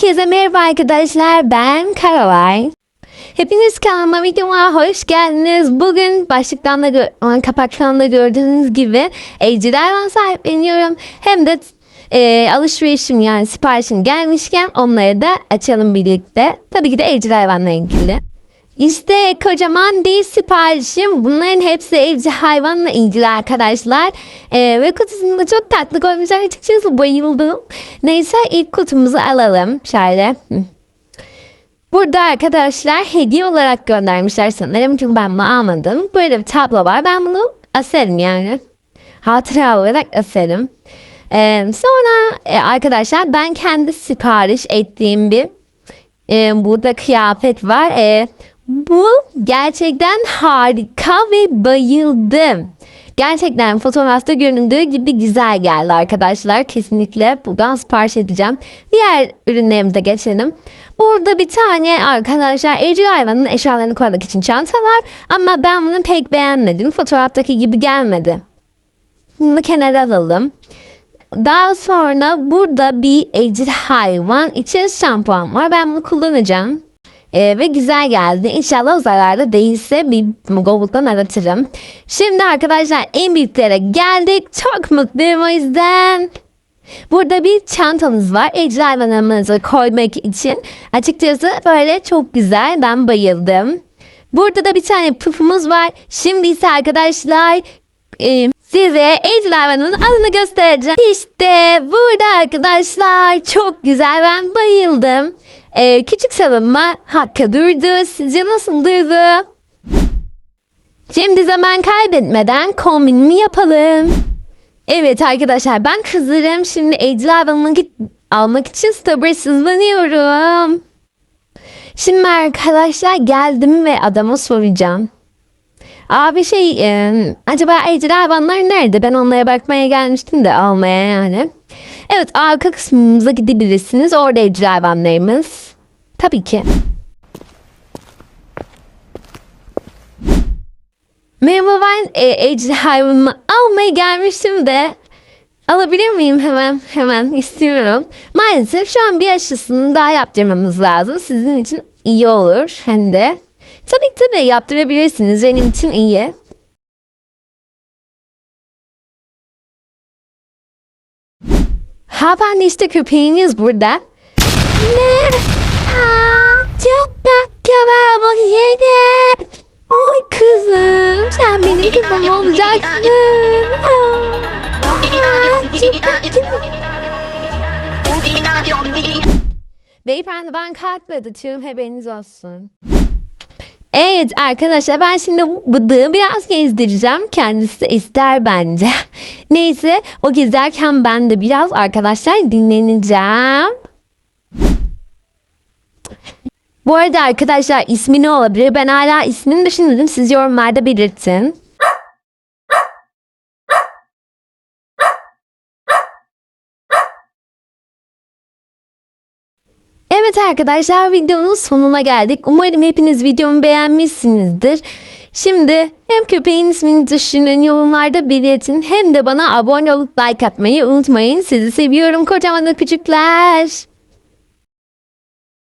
Herkese merhaba arkadaşlar ben Caroline. Hepiniz kanalıma videoma hoş geldiniz. Bugün başlıktan da kapaktan da gördüğünüz gibi evcil hayvan sahipleniyorum. Hem de e, alışverişim yani siparişim gelmişken onları da açalım birlikte. Tabii ki de evcil hayvanla ilgili. İşte kocaman değil siparişim. Bunların hepsi evcil hayvanla ilgili arkadaşlar. Ee, ve kutusunda çok tatlı koymuşlar. Açıkçası bayıldım. Neyse ilk kutumuzu alalım. Şöyle. Burada arkadaşlar hediye olarak göndermişler sanırım. Çünkü ben bunu almadım. Böyle bir tablo var. Ben bunu asarım yani. Hatıra olarak asarım. Ee, sonra e, arkadaşlar ben kendi sipariş ettiğim bir e, burada kıyafet var. E, bu gerçekten harika ve bayıldım. Gerçekten fotoğrafta göründüğü gibi güzel geldi arkadaşlar. Kesinlikle buradan sipariş edeceğim. Diğer ürünlerimize geçelim. Burada bir tane arkadaşlar evcil hayvanın eşyalarını koymak için çanta var. Ama ben bunu pek beğenmedim. Fotoğraftaki gibi gelmedi. Bunu kenara alalım. Daha sonra burada bir evcil hayvan için şampuan var. Ben bunu kullanacağım. Ee, ve güzel geldi. İnşallah o zararda değilse bir Google'dan aratırım. Şimdi arkadaşlar en büyüklere geldik. Çok mutluyum o yüzden. Burada bir çantamız var. Evcil hayvanlarımızı koymak için. Açıkçası böyle çok güzel. Ben bayıldım. Burada da bir tane pufumuz var. Şimdi ise arkadaşlar e, size evcil hayvanın adını göstereceğim. İşte burada arkadaşlar çok güzel ben bayıldım. E, küçük savunma hakka durdu. Sizce nasıl durdu? Şimdi zaman kaybetmeden kombinimi yapalım. Evet arkadaşlar ben kızırım. Şimdi hayvanını git almak için sabırsızlanıyorum. Şimdi arkadaşlar geldim ve adama soracağım. Abi şey e, acaba evcil hayvanlar nerede? Ben onlara bakmaya gelmiştim de almaya yani. Evet arka kısmımıza gidebilirsiniz. Orada evcil hayvanlarımız. Tabii ki. Merhaba ben e, hayvanımı almaya gelmiştim de. Alabilir miyim hemen hemen istiyorum. Maalesef şu an bir aşısını daha yaptırmamız lazım. Sizin için iyi olur hem de. Tabii tabii yaptırabilirsiniz. Benim için iyi. Hanımefendi işte köpeğiniz burada. Ne? Aa, çok tatlı var bu yedi. Oy kızım sen benim kızım olacaksın. Aa, çok tatlı. Beyefendi ben kalkmadı tüm haberiniz olsun. Evet arkadaşlar ben şimdi bu bıdığı biraz gezdireceğim. Kendisi ister bence. Neyse o gezerken ben de biraz arkadaşlar dinleneceğim. Bu arada arkadaşlar ismi ne olabilir? Ben hala ismini düşünmedim. Siz yorumlarda belirtin. Evet arkadaşlar videonun sonuna geldik. Umarım hepiniz videomu beğenmişsinizdir. Şimdi hem köpeğin ismini düşünün yorumlarda belirtin hem de bana abone olup like atmayı unutmayın. Sizi seviyorum kocaman küçükler.